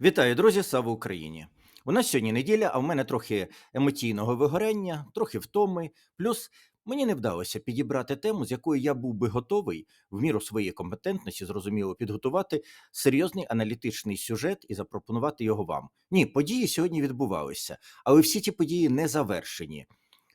Вітаю, друзі! Слава Україні! У нас сьогодні неділя, а в мене трохи емоційного вигоряння, трохи втоми. Плюс мені не вдалося підібрати тему, з якою я був би готовий в міру своєї компетентності, зрозуміло, підготувати серйозний аналітичний сюжет і запропонувати його вам. Ні, події сьогодні відбувалися, але всі ті події не завершені.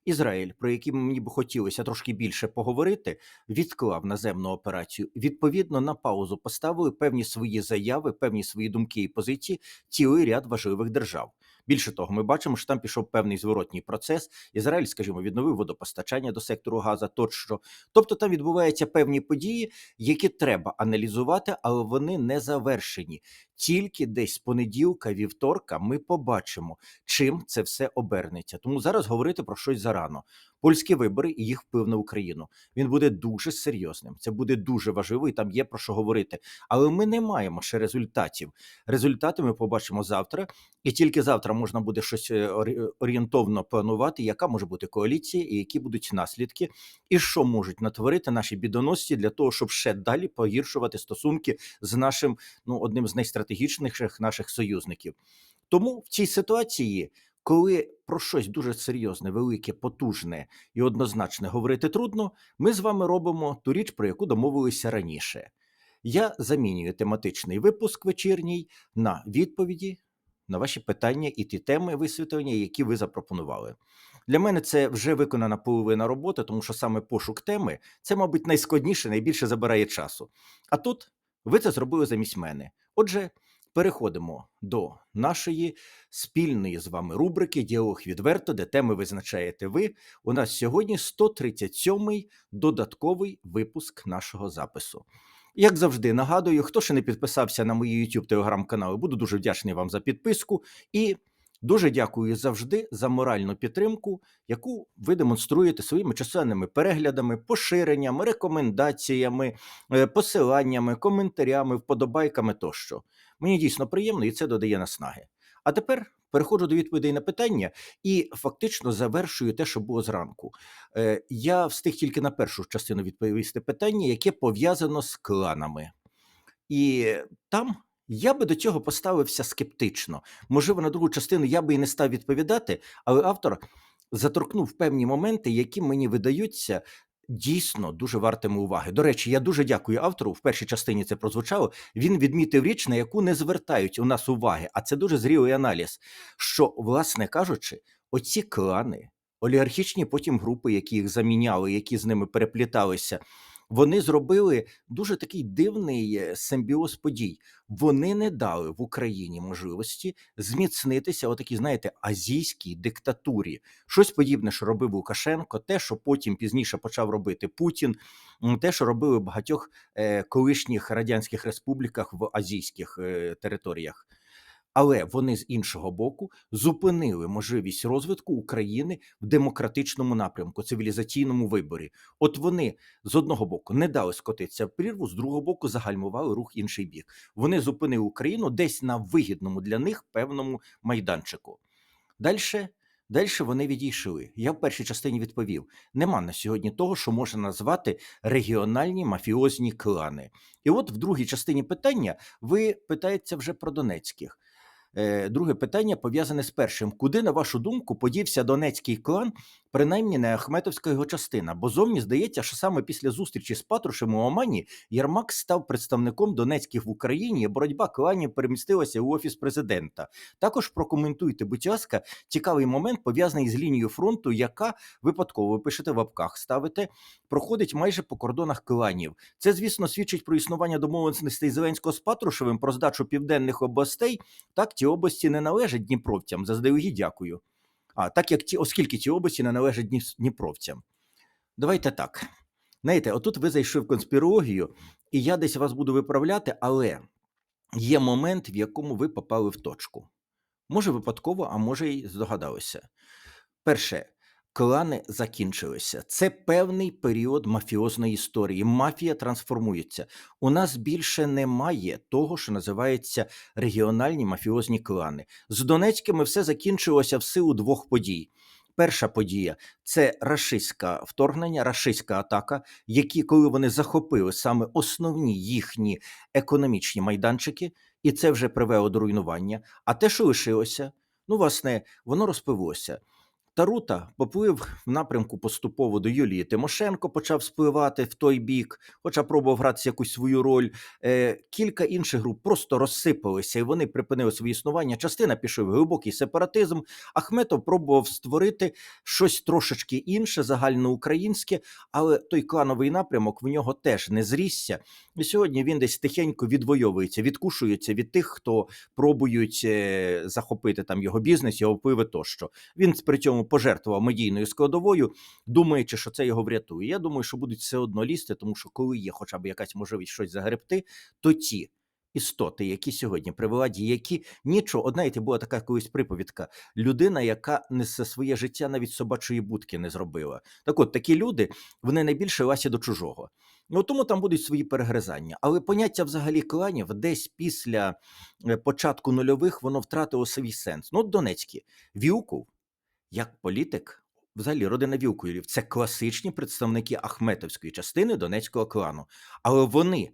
Ізраїль, про який мені б хотілося трошки більше поговорити, відклав наземну операцію. Відповідно на паузу поставили певні свої заяви, певні свої думки і позиції цілий ряд важливих держав. Більше того, ми бачимо, що там пішов певний зворотній процес. Ізраїль, скажімо, відновив водопостачання до сектору Газа, тощо. Тобто там відбуваються певні події, які треба аналізувати, але вони не завершені. Тільки десь з понеділка, вівторка, ми побачимо, чим це все обернеться. Тому зараз говорити про щось зарано. Польські вибори і їх вплив на Україну. Він буде дуже серйозним. Це буде дуже важливо, і там є про що говорити. Але ми не маємо ще результатів. Результати ми побачимо завтра, і тільки завтра можна буде щось е, орієнтовно планувати, яка може бути коаліція, і які будуть наслідки, і що можуть натворити наші бідоносці для того, щоб ще далі погіршувати стосунки з нашим ну одним з найстратегічніших наших союзників. Тому в цій ситуації, коли про щось дуже серйозне, велике, потужне і однозначне говорити трудно, ми з вами робимо ту річ, про яку домовилися раніше. Я замінюю тематичний випуск вечірній на відповіді на ваші питання і ті теми висвітлення, які ви запропонували. Для мене це вже виконана половина роботи, тому що саме пошук теми це, мабуть, найскладніше, найбільше забирає часу. А тут ви це зробили замість мене. Отже, переходимо до нашої спільної з вами рубрики Діалог відверто, де теми визначаєте ви. У нас сьогодні 137-й додатковий випуск нашого запису. Як завжди, нагадую, хто ще не підписався на мої YouTube телеграм-канали, буду дуже вдячний вам за підписку і дуже дякую завжди за моральну підтримку, яку ви демонструєте своїми численними переглядами, поширеннями, рекомендаціями, е, посиланнями, коментарями, вподобайками тощо. Мені дійсно приємно і це додає наснаги. А тепер переходжу до відповідей на питання і фактично завершую те, що було зранку. Е, Я встиг тільки на першу частину відповісти питання, яке пов'язано з кланами. І там я би до цього поставився скептично. Можливо, на другу частину я би і не став відповідати, але автор заторкнув певні моменти, які мені видаються. Дійсно дуже вартими уваги. До речі, я дуже дякую автору. В першій частині це прозвучало. Він відмітив річ, на яку не звертають у нас уваги, а це дуже зрілий аналіз. Що, власне кажучи, оці клани, олігархічні потім групи, які їх заміняли, які з ними перепліталися, вони зробили дуже такий дивний е, симбіоз подій. Вони не дали в Україні можливості зміцнитися, отакій, знаєте, азійській диктатурі. Щось подібне, що робив Лукашенко, те, що потім пізніше почав робити Путін, те, що робили в багатьох е, колишніх радянських республіках в азійських е, територіях. Але вони з іншого боку зупинили можливість розвитку України в демократичному напрямку, цивілізаційному виборі. От вони з одного боку не дали скотитися в прірву, з другого боку загальмували рух інший бік. Вони зупинили Україну десь на вигідному для них певному майданчику. Дальше. Далі вони відійшли. Я в першій частині відповів: нема на сьогодні того, що можна назвати регіональні мафіозні клани. І от в другій частині питання ви питаєте вже про Донецьких. Е, Друге питання пов'язане з першим. Куди, на вашу думку, подівся донецький клан, принаймні не Ахметовська його частина? Бо зовні здається, що саме після зустрічі з Патрушем у Омані Єрмак став представником Донецьких в Україні. Боротьба кланів перемістилася у офіс президента. Також прокоментуйте, будь ласка, цікавий момент пов'язаний з лінією фронту, яка випадково ви пишете в апках, ставите, проходить майже по кордонах кланів. Це, звісно, свідчить про існування домовленостей Зеленського з Патрушевим про здачу південних областей. Так, ті області не належать дніпровцям. Заздалегідь дякую. А так як ті, оскільки ті області не належать дніпровцям. Давайте так. Знаєте, отут ви зайшли в конспірологію, і я десь вас буду виправляти, але є момент, в якому ви попали в точку. Може, випадково, а може, й здогадалися. Перше, клани закінчилися. Це певний період мафіозної історії. Мафія трансформується. У нас більше немає того, що називається регіональні мафіозні клани. З Донецькими все закінчилося в силу двох подій. Перша подія це рашистське вторгнення, рашистська атака, які, коли вони захопили саме основні їхні економічні майданчики, і це вже привело до руйнування. А те, що лишилося, ну, власне, воно розпилося. Тарута поплив в напрямку поступово до Юлії Тимошенко, почав спливати в той бік, хоча пробував грати якусь свою роль. Е, кілька інших груп просто розсипалися, і вони припинили своє існування. Частина пішов в глибокий сепаратизм. Ахметов пробував створити щось трошечки інше, загальноукраїнське, але той клановий напрямок в нього теж не зрісся. І сьогодні він десь тихенько відвоюється, відкушується від тих, хто пробують е, захопити там його бізнес, його впливи тощо. Він при цьому пожертвував медійною складовою, думаючи, що це його врятує. Я думаю, що будуть все одно лізти, тому що коли є хоча б якась можливість щось загребти, то ті. Істоти, які сьогодні при владі, які нічого, одна і була така колись приповідка: людина, яка несе своє життя навіть собачої будки не зробила. Так от такі люди вони найбільше ласі до чужого. Ну тому там будуть свої перегризання. Але поняття взагалі кланів десь після е, початку нульових воно втратило свій сенс. Ну, от Донецький Вілков, як політик, взагалі родина Вілкулів, це класичні представники Ахметовської частини Донецького клану. Але вони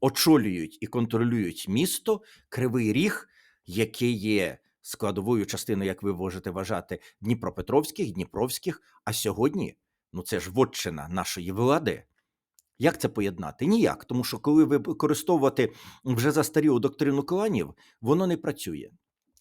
очолюють і контролюють місто Кривий Ріг, яке є складовою частиною, як ви можете вважати, Дніпропетровських, Дніпровських. А сьогодні, ну це ж вотчина нашої влади. Як це поєднати? Ніяк, тому що коли ви використовувати вже застарілу доктрину кланів, воно не працює.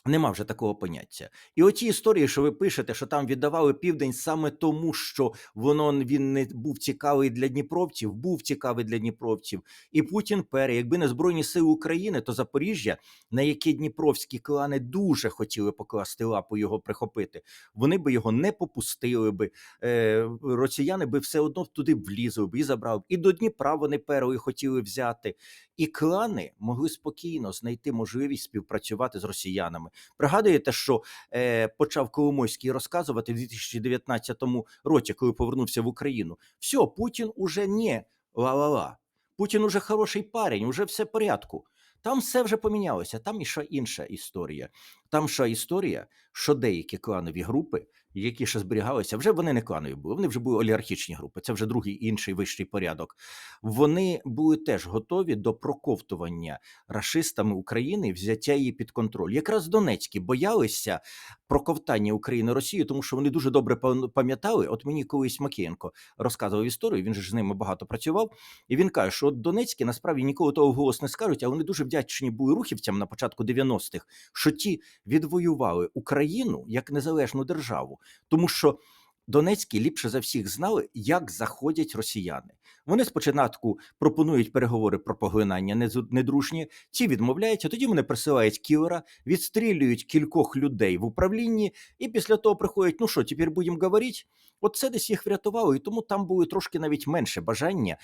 Нема вже такого поняття. І оті історії, що ви пишете, що там віддавали південь саме тому, що воно він не був цікавий для дніпровців, був цікавий для дніпровців. І Путін пере, якби не Збройні Сили України, то Запоріжжя, на яке дніпровські клани дуже хотіли покласти лапу його прихопити, вони би його не попустили би. Е, росіяни би все одно туди влізли б і забрали. б. І до Дніпра вони першої хотіли взяти. І клани могли спокійно знайти можливість співпрацювати з росіянами. Пригадуєте, що е, почав Коломойський розказувати в 2019 році, коли повернувся в Україну. Все, Путін уже не ла-ла-ла. Путін уже хороший парень, уже все в порядку. Там все вже помінялося. Там іша інша історія. Там ще історія, що деякі кланові групи, які ще зберігалися, вже вони не кланові були, вони вже були олігархічні групи. Це вже другий інший вищий порядок. Вони були теж готові до проковтування рашистами України, взяття її під контроль. Якраз Донецькі боялися проковтання України Росією, тому що вони дуже добре пам- пам'ятали. От мені колись Макієнко розказував історію. Він же з ними багато працював, і він каже, що от Донецькі насправді ніколи того вголос не скажуть, але вони дуже вдячні були рухівцям на початку 90-х, що ті відвоювали Україну як незалежну державу, тому що. Донецькі ліпше за всіх знали, як заходять росіяни. Вони спочатку пропонують переговори про поглинання недружні, ті відмовляються. Тоді вони присилають кілера, відстрілюють кількох людей в управлінні, і після того приходять: ну що, тепер будемо говорити? От це десь їх врятувало, і тому там було трошки навіть менше бажання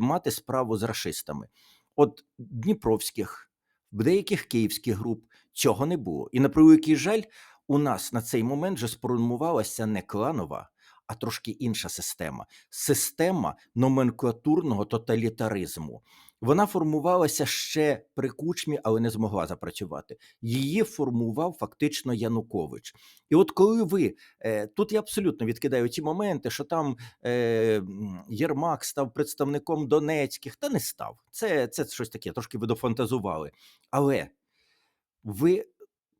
мати справу з рашистами. От Дніпровських, деяких київських груп цього не було. І на превеликий жаль, у нас на цей момент вже сформувалася не кланова, а трошки інша система система номенклатурного тоталітаризму. Вона формувалася ще при кучмі, але не змогла запрацювати. Її формував фактично Янукович. І от коли ви е, тут я абсолютно відкидаю ті моменти, що там е, Єрмак став представником Донецьких, та не став. Це, це щось таке, трошки ви дофантазували. Але ви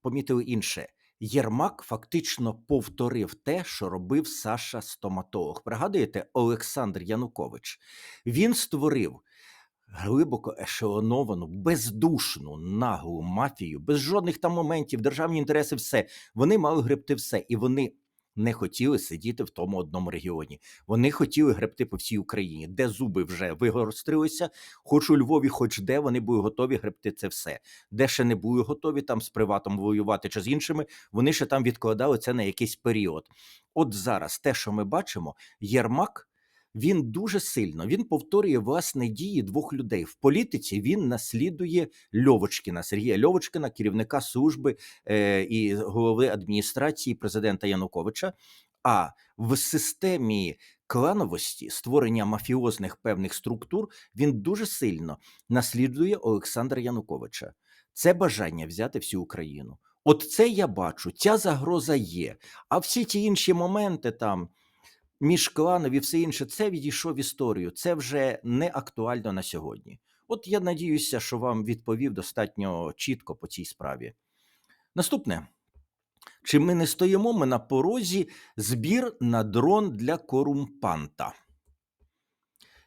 помітили інше. Єрмак фактично повторив те, що робив Саша стоматолог. Пригадуєте, Олександр Янукович. Він створив глибоко ешелоновану, бездушну, наглу мафію, без жодних там моментів, державні інтереси, все. Вони мали гребти все, і вони не хотіли сидіти в тому одному регіоні. Вони хотіли гребти по всій Україні, де зуби вже вигострилися, хоч у Львові, хоч де вони були готові гребти це все. Де ще не були готові там з приватом воювати чи з іншими, вони ще там відкладали це на якийсь період. От зараз те, що ми бачимо, Єрмак. Він дуже сильно він повторює власне дії двох людей в політиці. Він наслідує Льовочкіна Сергія Льовочкіна, керівника служби е, і голови адміністрації президента Януковича. А в системі клановості створення мафіозних певних структур він дуже сильно наслідує Олександра Януковича. Це бажання взяти всю Україну. От це я бачу, ця загроза є. А всі ті інші моменти там міжкланові, все інше, це відійшов в історію. Це вже не актуально на сьогодні. От я надіюся, що вам відповів достатньо чітко по цій справі. Наступне. Чи ми не стоїмо ми на порозі збір на дрон для корумпанта?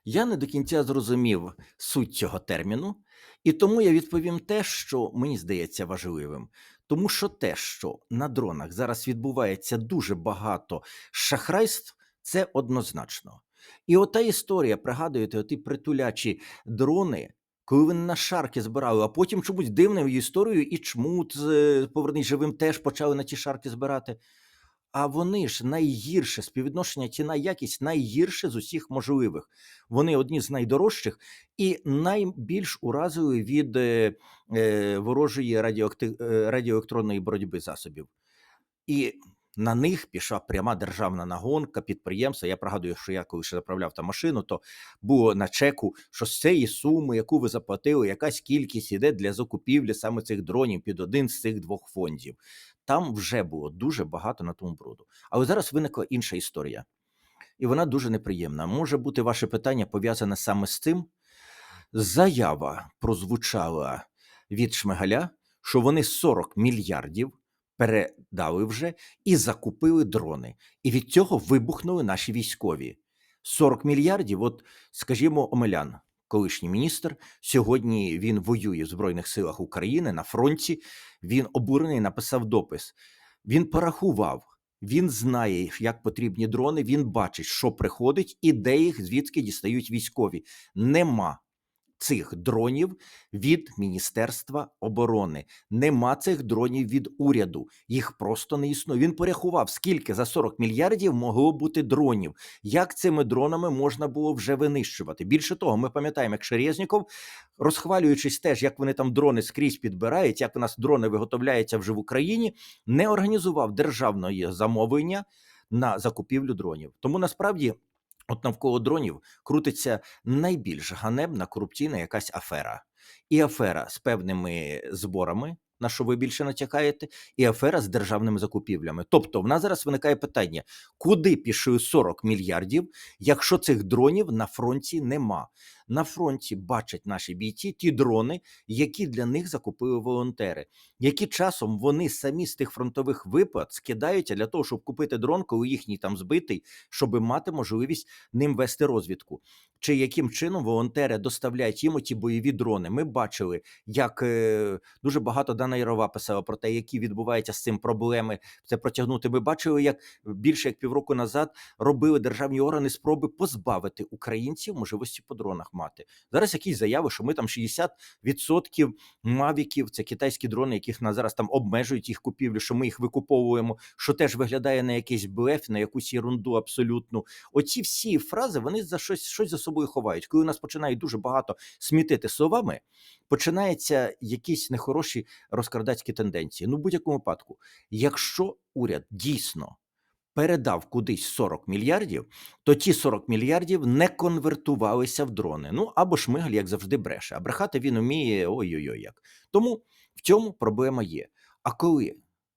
Я не до кінця зрозумів суть цього терміну, і тому я відповім те, що мені здається важливим. Тому що те, що на дронах зараз відбувається дуже багато шахрайств, це однозначно. І ота історія, пригадуєте, оті притулячі дрони, коли вони на шарки збирали, а потім чомусь дивною історією і чмут «Повернись живим теж почали на ті шарки збирати. А вони ж найгірше співвідношення ціна якість найгірше з усіх можливих. Вони одні з найдорожчих і найбільш уразливі від е, е, ворожої радіоакти- е, радіоелектронної боротьби засобів. І на них пішла пряма державна нагонка підприємства. Я пригадую, що я коли ще заправляв там машину, то було на чеку, що з цієї суми, яку ви заплатили, якась кількість іде для закупівлі саме цих дронів під один з цих двох фондів. Там вже було дуже багато на тому бруду. Але зараз виникла інша історія, і вона дуже неприємна. Може бути ваше питання пов'язане саме з цим. Заява прозвучала від Шмигаля, що вони 40 мільярдів передали вже і закупили дрони. І від цього вибухнули наші військові. 40 мільярдів. От, скажімо, Омелян, колишній міністр, сьогодні він воює в Збройних силах України на фронті. Він обурений, написав допис. Він порахував. Він знає, як потрібні дрони. Він бачить, що приходить, і де їх звідки дістають військові. Нема цих дронів від Міністерства оборони. Нема цих дронів від уряду. Їх просто не існує. Він порахував, скільки за 40 мільярдів могло бути дронів. Як цими дронами можна було вже винищувати? Більше того, ми пам'ятаємо, як Шерезніков, розхвалюючись теж, як вони там дрони скрізь підбирають, як у нас дрони виготовляються вже в Україні, не організував державної замовлення на закупівлю дронів. Тому насправді. От навколо дронів крутиться найбільш ганебна корупційна якась афера. І афера з певними зборами, на що ви більше натякаєте, і афера з державними закупівлями. Тобто, в нас зараз виникає питання: куди пішли 40 мільярдів, якщо цих дронів на фронті нема? На фронті бачать наші бійці ті дрони, які для них закупили волонтери, які часом вони самі з тих фронтових виплат скидаються для того, щоб купити дрон, коли їхній там збитий, щоб мати можливість ним вести розвідку. Чи яким чином волонтери доставляють їм ті бойові дрони? Ми бачили, як е, дуже багато Дана Ярова писала про те, які відбуваються з цим проблеми. Це протягнути. Ми бачили, як більше як півроку назад робили державні органи спроби позбавити українців можливості по дронах мати. Зараз якісь заяви, що ми там 60% мавіків, це китайські дрони, яких на зараз там обмежують їх купівлю, що ми їх викуповуємо, що теж виглядає на якийсь блеф, на якусь ерунду абсолютну. Оці всі фрази вони за щось, щось за собою ховають. Коли у нас починають дуже багато смітити словами, починаються якісь нехороші розкрадацькі тенденції. Ну, в будь-якому випадку, якщо уряд дійсно передав кудись 40 мільярдів, то ті 40 мільярдів не конвертувалися в дрони. Ну або Шмигаль, як завжди, бреше. А брехати він уміє ой-ой-ой як. Тому в цьому проблема є. А коли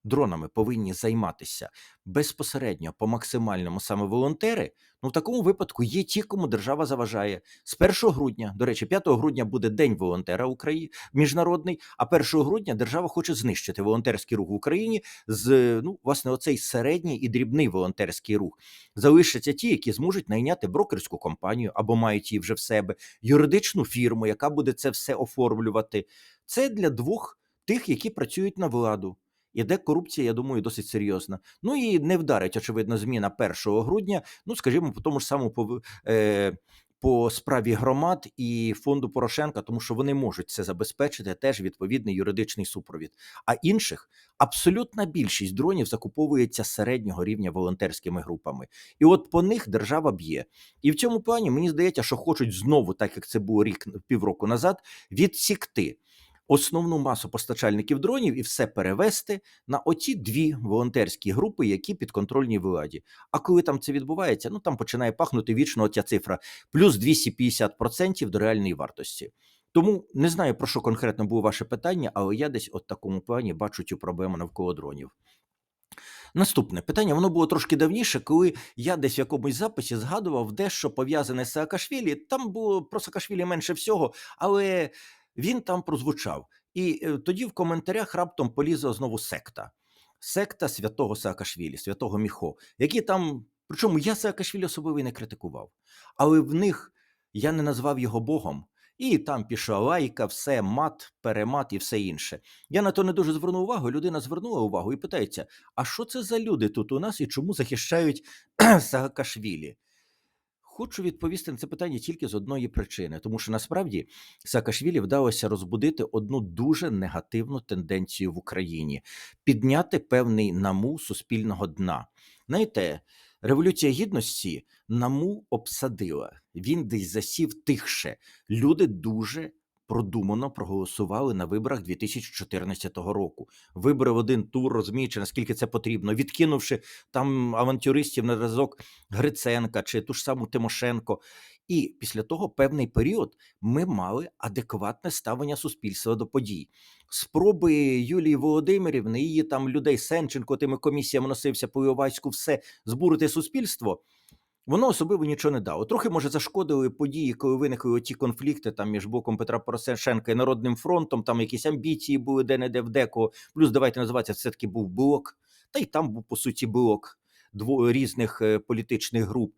дронами повинні займатися безпосередньо по максимальному саме волонтери, ну в такому випадку є ті, кому держава заважає. З 1 грудня, до речі, 5 грудня буде День волонтера України міжнародний. А 1 грудня держава хоче знищити волонтерський рух в Україні з ну власне оцей середній і дрібний волонтерський рух. Залишаться ті, які зможуть найняти брокерську компанію або мають її вже в себе, юридичну фірму, яка буде це все оформлювати. Це для двох тих, які працюють на владу. Іде корупція, я думаю, досить серйозна. Ну і не вдарить, очевидно, зміна 1 грудня. Ну, скажімо, по тому ж самому по, е, по справі громад і фонду Порошенка, тому що вони можуть це забезпечити теж відповідний юридичний супровід. А інших абсолютна більшість дронів закуповується середнього рівня волонтерськими групами. І от по них держава б'є. І в цьому плані мені здається, що хочуть знову, так як це було рік півроку назад, відсікти основну масу постачальників дронів і все перевести на оці дві волонтерські групи, які підконтрольні владі. А коли там це відбувається, ну там починає пахнути вічно оця цифра плюс 250% до реальної вартості. Тому не знаю про що конкретно було ваше питання, але я десь от такому плані бачу цю проблему навколо дронів. Наступне питання, воно було трошки давніше, коли я десь в якомусь записі згадував дещо пов'язане з Саакашвілі. Там було про Саакашвілі менше всього, але він там прозвучав. І е, тоді в коментарях раптом полізла знову секта. Секта святого Саакашвілі, святого Міхо, які там. Причому я Саакашвілі особливо і не критикував, але в них я не назвав його Богом. І там пішла лайка, все, мат, перемат і все інше. Я на то не дуже звернув увагу. Людина звернула увагу і питається: а що це за люди тут у нас і чому захищають Саакашвілі? Хочу відповісти на це питання тільки з одної причини, тому що насправді Саакашвілі вдалося розбудити одну дуже негативну тенденцію в Україні підняти певний наму суспільного дна. Знаєте, революція гідності наму обсадила. Він десь засів тихше. Люди дуже продумано проголосували на виборах 2014 року. Вибори в один тур, розуміючи, наскільки це потрібно, відкинувши там авантюристів на разок Гриценка чи ту ж саму Тимошенко. І після того певний період ми мали адекватне ставлення суспільства до подій. Спроби Юлії Володимирівни, її там людей Сенченко тими комісіями носився по Іловайську, все збурити суспільство. Воно особливо нічого не дало. Трохи може зашкодили події, коли виникли оті конфлікти там між боком Петра Порошенка і Народним фронтом. Там якісь амбіції були де-не-де в декого. Плюс давайте називатися, це таки був блок. Та й там був по суті блок дво різних е, політичних груп.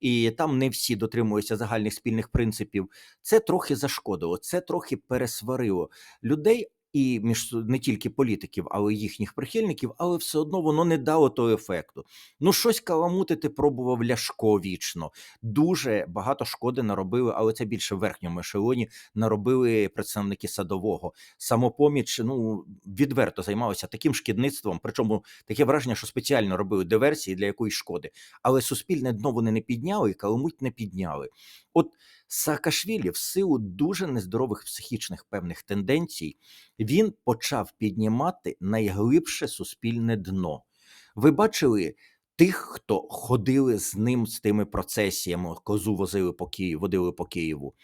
І там не всі дотримуються загальних спільних принципів. Це трохи зашкодило, це трохи пересварило людей і між не тільки політиків, але й їхніх прихильників, але все одно воно не дало того ефекту. Ну, щось каламутити пробував Ляшко вічно. Дуже багато шкоди наробили, але це більше в верхньому ешелоні наробили представники садового. Самопоміч ну відверто займалися таким шкідництвом. Причому таке враження, що спеціально робили диверсії для якоїсь шкоди. Але суспільне дно вони не підняли, і каламуть не підняли. От Саакашвілі в силу дуже нездорових психічних певних тенденцій він почав піднімати найглибше суспільне дно. Ви бачили тих, хто ходили з ним з тими процесіями, козу возили по Києву, водили по Києву.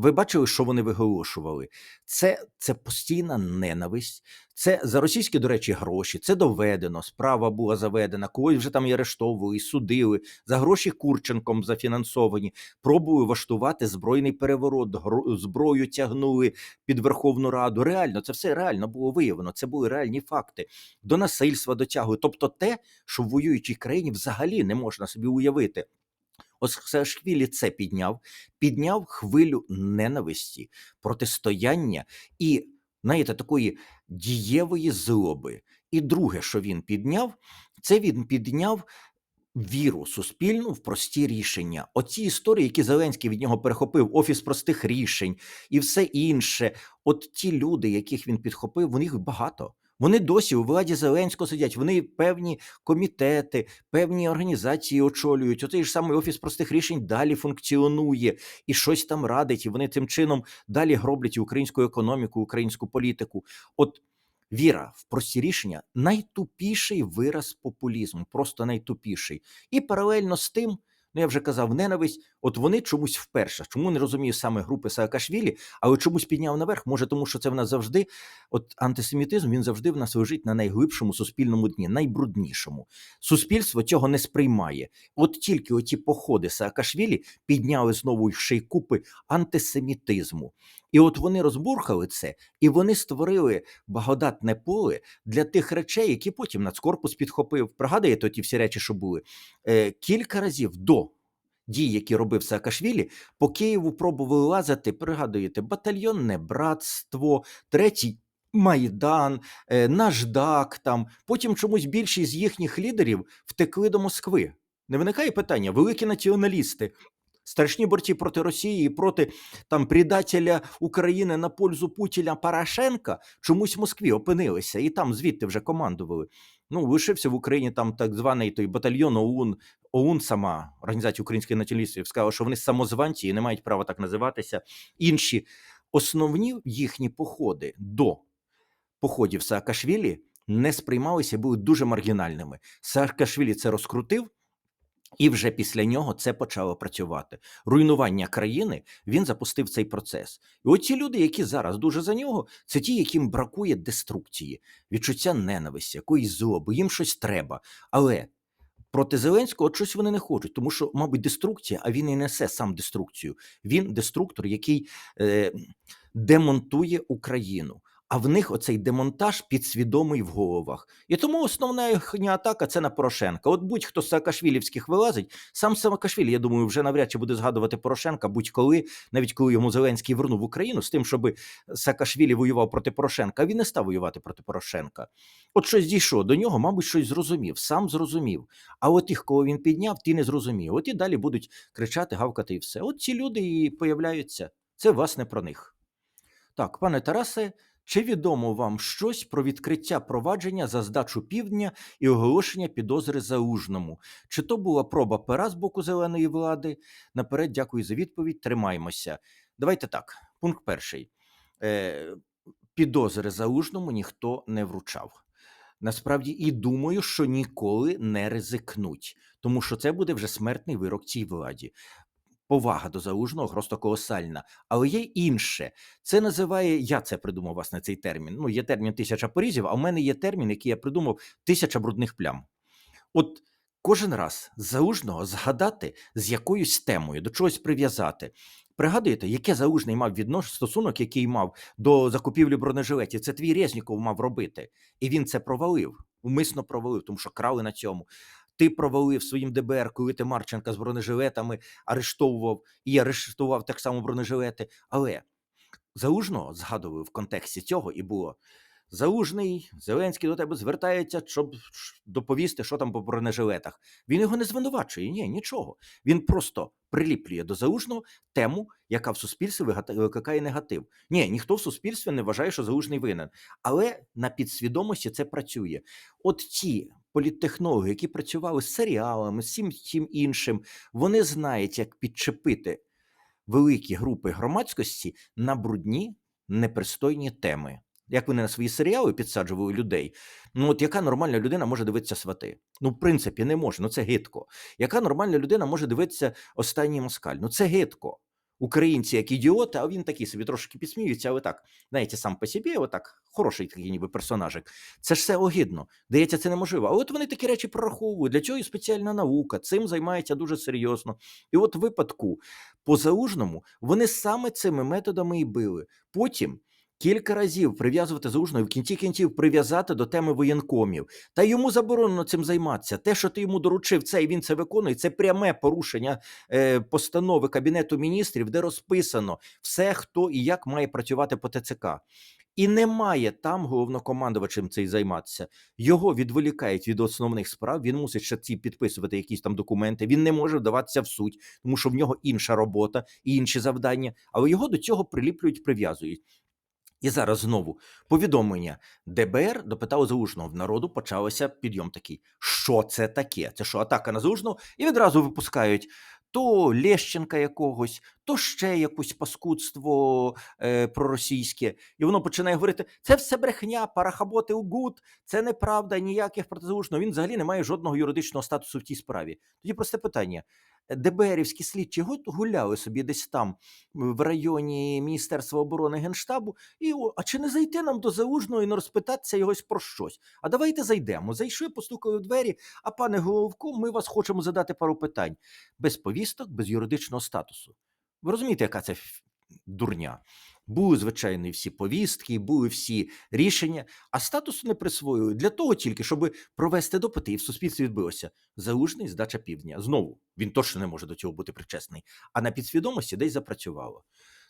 Ви бачили, що вони виголошували? Це, це постійна ненависть. Це за російські, до речі, гроші. Це доведено. Справа була заведена. Когось вже там і арештовували, і судили за гроші Курченком зафінансовані. Пробували влаштувати збройний переворот, зброю тягнули під Верховну Раду. Реально, це все реально було виявлено. Це були реальні факти. До насильства дотягують. Тобто, те, що в воюючій країні взагалі не можна собі уявити. Ось Саашвілі це підняв, підняв хвилю ненависті, протистояння і, знаєте, такої дієвої злоби. І друге, що він підняв, це він підняв віру суспільну в прості рішення. Оці історії, які Зеленський від нього перехопив, офіс простих рішень і все інше. От ті люди, яких він підхопив, у них багато. Вони досі у владі Зеленського сидять. Вони певні комітети, певні організації очолюють. Оцей ж самий офіс простих рішень далі функціонує і щось там радить. І вони тим чином далі гроблять українську економіку, українську політику. От віра в прості рішення найтупіший вираз популізму, просто найтупіший. І паралельно з тим. Ну, я вже казав, ненависть. От вони чомусь вперше. Чому не розумію саме групи Саакашвілі, але чомусь підняв наверх. Може, тому що це в нас завжди, от антисемітизм, він завжди в нас лежить на найглибшому суспільному дні, найбруднішому. Суспільство цього не сприймає. От тільки оті походи Саакашвілі підняли знову ще й купи антисемітизму. І от вони розбурхали це, і вони створили благодатне поле для тих речей, які потім Нацкорпус підхопив. Пригадуєте ті всі речі, що були е, кілька разів до дій, які робив Саакашвілі, по Києву пробували лазити. Пригадуєте, батальйонне братство, третій. Майдан, е, Наждак там. Потім чомусь більшість з їхніх лідерів втекли до Москви. Не виникає питання: великі націоналісти, страшні борці проти Росії і проти там предателя України на пользу Путіна Порошенка чомусь в Москві опинилися і там звідти вже командували. Ну, лишився в Україні там так званий той батальйон ОУН, ОУН сама організація українських націоналістів сказала, що вони самозванці і не мають права так називатися. Інші основні їхні походи до походів Саакашвілі не сприймалися, були дуже маргінальними. Саакашвілі це розкрутив. І вже після нього це почало працювати. Руйнування країни він запустив цей процес. І оці люди, які зараз дуже за нього, це ті, яким бракує деструкції, відчуття ненависті, якоїсь злоби, їм щось треба. Але проти Зеленського щось вони не хочуть, тому що, мабуть, деструкція, а він і несе сам деструкцію. Він деструктор, який е, демонтує Україну. А в них оцей демонтаж підсвідомий в головах. І тому основна їхня атака це на Порошенка. От будь-хто з Саакашвілівських вилазить, сам Саакашвілі, я думаю, вже навряд чи буде згадувати Порошенка будь-коли, навіть коли йому Зеленський вернув Україну з тим, щоб Саакашвілі воював проти Порошенка. А він не став воювати проти Порошенка. От щось дійшло до нього, мабуть, щось зрозумів, сам зрозумів. А от тих, кого він підняв, ті не зрозумів. От і далі будуть кричати, гавкати і все. От ці люди і появляються. Це власне про них. Так, пане Тарасе, чи відомо вам щось про відкриття провадження за здачу півдня і оголошення підозри Залужному? Чи то була проба пера з боку зеленої влади? Наперед, дякую за відповідь. Тримаймося. Давайте так. Пункт перший. Е, підозри Залужному ніхто не вручав. Насправді і думаю, що ніколи не ризикнуть, тому що це буде вже смертний вирок цій владі. Повага до залужного просто колосальна, але є інше. Це називає, я це придумав власне цей термін. Ну, є термін тисяча порізів, а в мене є термін, який я придумав тисяча брудних плям. От кожен раз залужного згадати з якоюсь темою, до чогось прив'язати. Пригадуєте, яке залужний мав віднош стосунок, який мав до закупівлі бронежилетів? Це твій Резніков мав робити, і він це провалив, умисно провалив, тому що крали на цьому. Ти провалив своїм ДБР, коли ти Марченка з бронежилетами арештовував і арештував так само бронежилети. Але залужно згадували в контексті цього і було. Залужний Зеленський до тебе звертається, щоб доповісти, що там по бронежилетах. Він його не звинувачує, ні, нічого. Він просто приліплює до залужного тему, яка в суспільстві викликає негатив. Ні, ніхто в суспільстві не вважає, що залужний винен, але на підсвідомості це працює. От ті політтехнологи, які працювали з серіалами, з всім всім іншим, вони знають, як підчепити великі групи громадськості на брудні непристойні теми. Як вони на свої серіали підсаджували людей. Ну, от яка нормальна людина може дивитися свати? Ну, в принципі, не може. Ну це гидко. Яка нормальна людина може дивитися останній москаль? Ну це гидко. Українці як ідіоти, а він такий собі трошки підсміюється, але так, знаєте, сам по собі, отак, хороший такий ніби персонажик. Це ж все огидно. Дається, це неможливо. А от вони такі речі прораховують. Для цього і спеціальна наука, цим займається дуже серйозно. І от в випадку по залужному вони саме цими методами і били. Потім кілька разів прив'язувати залужного і в кінці кінців прив'язати до теми воєнкомів. Та йому заборонено цим займатися. Те, що ти йому доручив це, і він це виконує, це пряме порушення е, постанови Кабінету міністрів, де розписано все, хто і як має працювати по ТЦК. І немає там головнокомандувачем цей займатися. Його відволікають від основних справ. Він мусить ще ці підписувати якісь там документи. Він не може вдаватися в суть, тому що в нього інша робота і інші завдання. Але його до цього приліплюють, прив'язують. І зараз знову повідомлення ДБР допитало Залужного. В народу почався підйом такий. Що це таке? Це що атака на Залужного? І відразу випускають то Лещенка якогось, то ще якусь паскудство е, проросійське. І воно починає говорити: це все брехня, парахаботи угуд, це неправда, ніяких протизалужного. Він взагалі не має жодного юридичного статусу в тій справі. Тоді просте питання: ДБРівські слідчі гуляли собі десь там в районі Міністерства оборони Генштабу, і а чи не зайти нам до залужного і не розпитатися йогось про щось? А давайте зайдемо. Зайшли, постукали в двері. А пане головку, ми вас хочемо задати пару питань без повісток, без юридичного статусу. Ви розумієте, яка це дурня? Були, звичайно, всі повістки, були всі рішення, а статусу не присвоюють для того тільки, щоб провести допити, і в суспільстві відбилося залужний здача півдня. Знову він точно не може до цього бути причесний. А на підсвідомості десь запрацювало.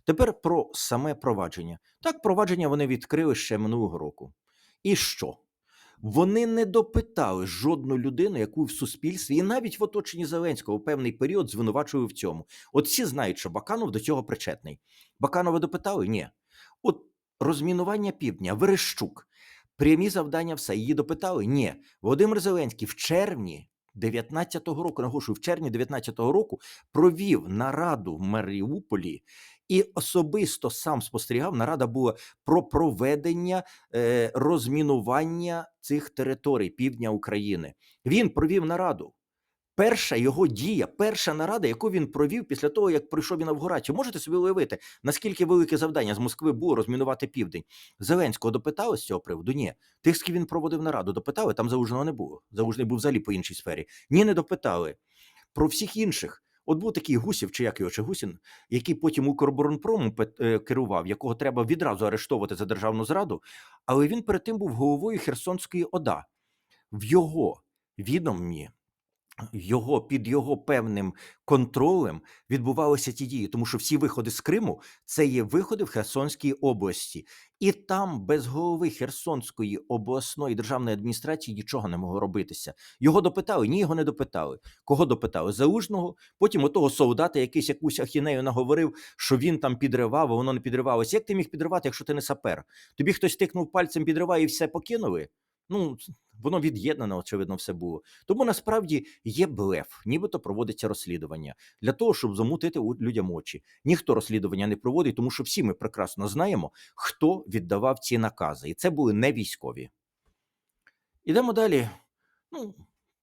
Тепер про саме провадження. Так, провадження вони відкрили ще минулого року. І що? Вони не допитали жодну людину, яку в суспільстві, і навіть в оточенні Зеленського в певний період звинувачували в цьому. От всі знають, що Баканов до цього причетний. Баканова допитали? Ні. От розмінування півдня, Верещук, прямі завдання, все її допитали? Ні. Володимир Зеленський в червні 19-го року, наголошую, в червні 19-го року провів нараду в Маріуполі і особисто сам спостерігав. Нарада була про проведення е, розмінування цих територій півдня України. Він провів нараду. Перша його дія, перша нарада, яку він провів після того, як пройшов інавгурацію. Можете собі уявити, наскільки велике завдання з Москви було розмінувати південь? Зеленського допитали з цього приводу? Ні. Тих, з ким він проводив нараду, допитали, там Залужного не було. Залужний був взагалі по іншій сфері. Ні, не допитали. Про всіх інших. От був такий Гусів, чи як його, чи Гусін, який потім Укроборонпрому пе- е, керував, якого треба відразу арештовувати за державну зраду, але він перед тим був головою Херсонської ОДА. В його відомі його під його певним контролем відбувалися ті дії, тому що всі виходи з Криму це є виходи в Херсонській області, і там без голови Херсонської обласної державної адміністрації нічого не могло робитися. Його допитали, ні, його не допитали. Кого допитали? Залужного, потім отого солдата, якийсь якусь ахінею наговорив, що він там підривав, а воно не підривалося. Як ти міг підривати, якщо ти не сапер? Тобі хтось тикнув пальцем, підриває і все покинули. Ну, воно від'єднано, очевидно, все було. Тому насправді є блеф, нібито проводиться розслідування для того, щоб замутити людям очі. Ніхто розслідування не проводить, тому що всі ми прекрасно знаємо, хто віддавав ці накази, і це були не військові. Ідемо далі. Ну,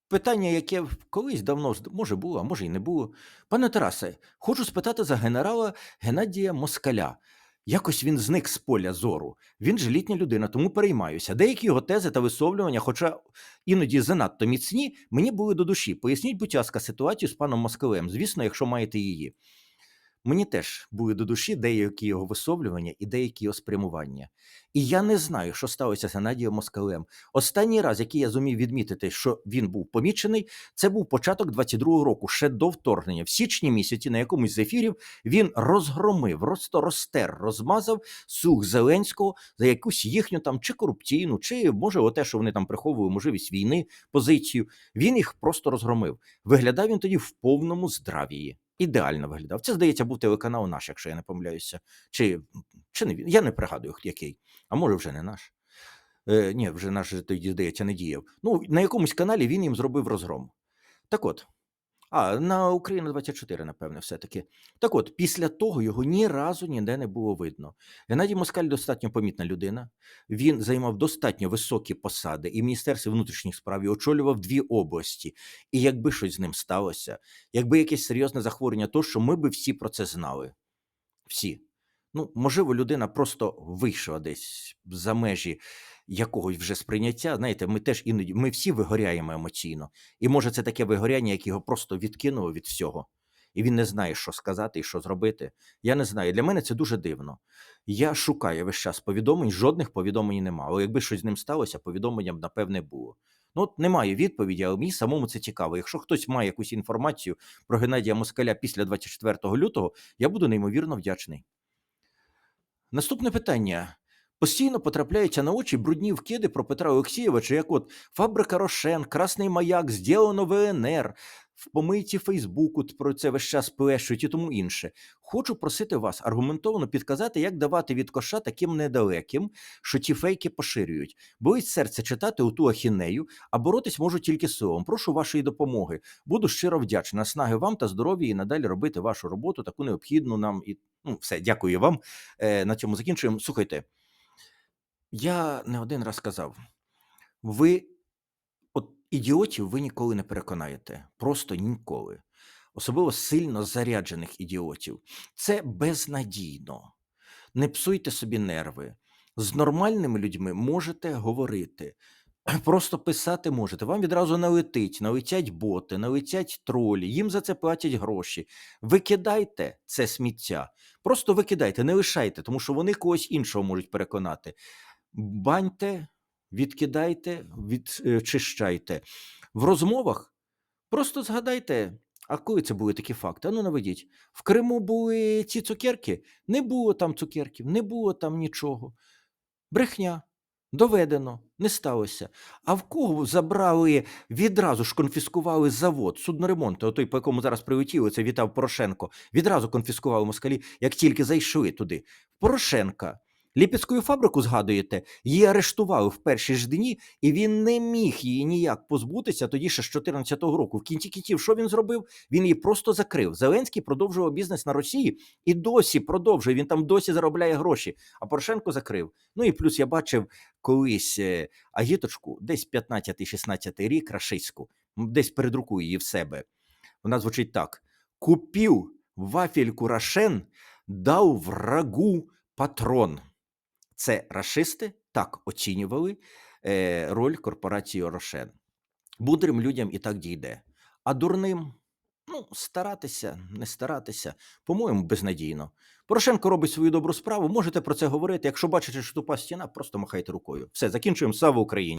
питання, яке колись давно може було, а може і не було. Пане Тарасе, хочу спитати за генерала Геннадія Москаля. Якось він зник з поля зору. Він же літня людина, тому переймаюся. Деякі його тези та висловлювання, хоча іноді занадто міцні, мені були до душі. Поясніть, будь ласка, ситуацію з паном Москалем, звісно, якщо маєте її. Мені теж були до душі деякі його висловлювання і деякі його спрямування. І я не знаю, що сталося з Геннадієм Москалем. Останній раз, який я зумів відмітити, що він був помічений, це був початок 22-го року, ще до вторгнення. В січні місяці на якомусь з ефірів він розгромив, просто розтер, розмазав слух Зеленського за якусь їхню там чи корупційну, чи може оте, що вони там приховували можливість війни, позицію. Він їх просто розгромив. Виглядав він тоді в повному здравії. Ідеально виглядав. Це, здається, був телеканал наш, якщо я не помиляюся. Чи, чи не він? Я не пригадую, який. А може, вже не наш. Е, ні, вже наш тоді, здається, не діяв. Ну, на якомусь каналі він їм зробив розгром. Так от. А, на Україна 24, напевне, все-таки. Так от, після того його ні разу ніде не було видно. Геннадій Москаль достатньо помітна людина. Він займав достатньо високі посади, і в Міністерстві внутрішніх справ і очолював дві області. І якби щось з ним сталося, якби якесь серйозне захворювання, то що ми би всі про це знали. Всі. Ну, можливо, людина просто вийшла десь за межі якогось вже сприйняття. Знаєте, ми теж іноді ми всі вигоряємо емоційно. І може це таке вигоряння, яке його просто відкинуло від всього. І він не знає, що сказати і що зробити. Я не знаю. Для мене це дуже дивно. Я шукаю весь час повідомлень, жодних повідомлень немає. Але якби щось з ним сталося, повідомлення б напевне було. Ну, от немає відповіді, але мені самому це цікаво. Якщо хтось має якусь інформацію про Геннадія Москаля після 24 лютого, я буду неймовірно вдячний. Наступне питання. Постійно потрапляються на очі брудні вкиди про Петра Олексійовича, як от фабрика Рошен, Красний маяк, зділено ВНР, в помийці Фейсбуку про це весь час плещуть і тому інше. Хочу просити вас аргументовано підказати, як давати від коша таким недалеким, що ті фейки поширюють. Болить серце читати у ту ахінею, а боротись можу тільки силом. Прошу вашої допомоги. Буду щиро вдячна. Снаги вам та здоров'я і надалі робити вашу роботу, таку необхідну нам. І ну, все, дякую вам. Е, на цьому закінчуємо. Слухайте. Я не один раз казав: ви, от ідіотів, ви ніколи не переконаєте. Просто ніколи. Особливо сильно заряджених ідіотів. Це безнадійно. Не псуйте собі нерви. З нормальними людьми можете говорити. Просто писати можете. Вам відразу налетить, налетять боти, налетять тролі, їм за це платять гроші. Викидайте це сміття. Просто викидайте, не лишайте, тому що вони когось іншого можуть переконати баньте, відкидайте, відчищайте. В розмовах просто згадайте, а коли це були такі факти? Ану наведіть. В Криму були ці цукерки, не було там цукерків, не було там нічого. Брехня. Доведено, не сталося. А в кого забрали відразу ж конфіскували завод судноремонту, той, по якому зараз прилетіли, це вітав Порошенко. Відразу конфіскували москалі, як тільки зайшли туди. Порошенка. Ліпецьку фабрику згадуєте, її арештували в перші ж дні, і він не міг її ніяк позбутися тоді ще з 2014 року. В кінці кінців, що він зробив? Він її просто закрив. Зеленський продовжував бізнес на Росії і досі продовжує. Він там досі заробляє гроші. А Порошенко закрив. Ну і плюс я бачив колись е, агіточку, десь 15-16 рік рашистську. десь передрукую її в себе. Вона звучить так: Купив вафельку Рошен, дав врагу патрон. Це рашисти так оцінювали е, роль корпорації Рошен. Будрим людям і так дійде. А дурним, ну, старатися, не старатися, по-моєму, безнадійно. Порошенко робить свою добру справу, можете про це говорити. Якщо бачите, що тупа стіна, просто махайте рукою. Все, закінчуємо. Слава Україні!